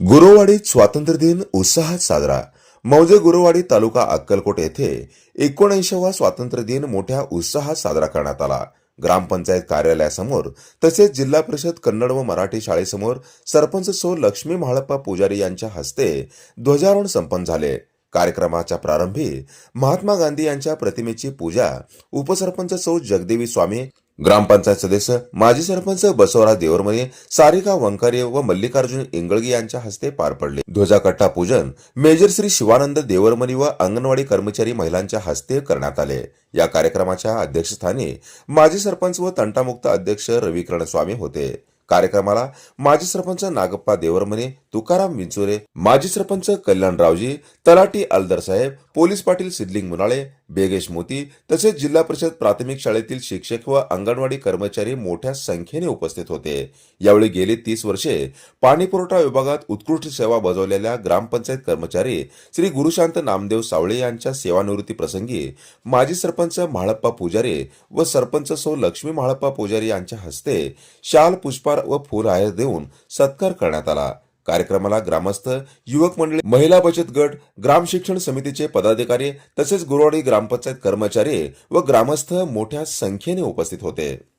गुरुवाडीत स्वातंत्र्य दिन उत्साहात साजरा. मौजे गुरुवाडी तालुका अक्कलकोट येथे एकोणऐंशीवा स्वातंत्र्य दिन मोठ्या उत्साहात साजरा करण्यात आला. ग्रामपंचायत कार्यालयासमोर तसेच जिल्हा परिषद कन्नड व मराठी शाळेसमोर सरपंच सो लक्ष्मी म्हाळप्पा पुजारी यांच्या हस्ते ध्वजारोहण संपन्न झाले. कार्यक्रमाच्या प्रारंभी महात्मा गांधी यांच्या प्रतिमेची पूजा उपसरपंच सौ जगदेवी स्वामी ग्रामपंचायत सदस्य माजी सरपंच बसवराज देवरमने सारिका वंकारे व मल्लिकार्जुन इंगळगी यांच्या हस्ते पार पडले. ध्वजाकट्टा पूजन मेजर श्री शिवानंद देवरमनी व अंगणवाडी कर्मचारी महिलांच्या हस्ते करण्यात आले. या कार्यक्रमाच्या अध्यक्षस्थानी माजी सरपंच व तंटामुक्त अध्यक्ष रविकरण स्वामी होते. कार्यक्रमाला माजी सरपंच नागप्पा देवरमने तुकाराम विंचुरे माजी सरपंच कल्याणरावजी तलाटी अलदर साहेब पोलीस पाटील सिद्धलिंग मुनाळे बेगेश मोती तसेच जिल्हा परिषद प्राथमिक शाळेतील शिक्षक व अंगणवाडी कर्मचारी मोठ्या संख्येने उपस्थित होते. यावेळी गेली तीस वर्षे पाणी पुरवठा विभागात उत्कृष्ट सेवा बजावलेल्या ग्रामपंचायत कर्मचारी श्री गुरुशांत नामदेव सावळे यांच्या सेवानिवृत्ती प्रसंगी माजी सरपंच म्हाळप्पा पुजारी व सरपंच सौ लक्ष्मी म्हाळप्पा पुजारी यांच्या हस्ते शाल पुष्पार व फुल फुलहार देऊन सत्कार करण्यात आला. कार्यक्रमाला ग्रामस्थ युवक मंडळी महिला बचत गट ग्राम शिक्षण समितीचे पदाधिकारी तसेच गुरुवाडी ग्रामपंचायत कर्मचारी व ग्रामस्थ मोठ्या संख्येने उपस्थित होते.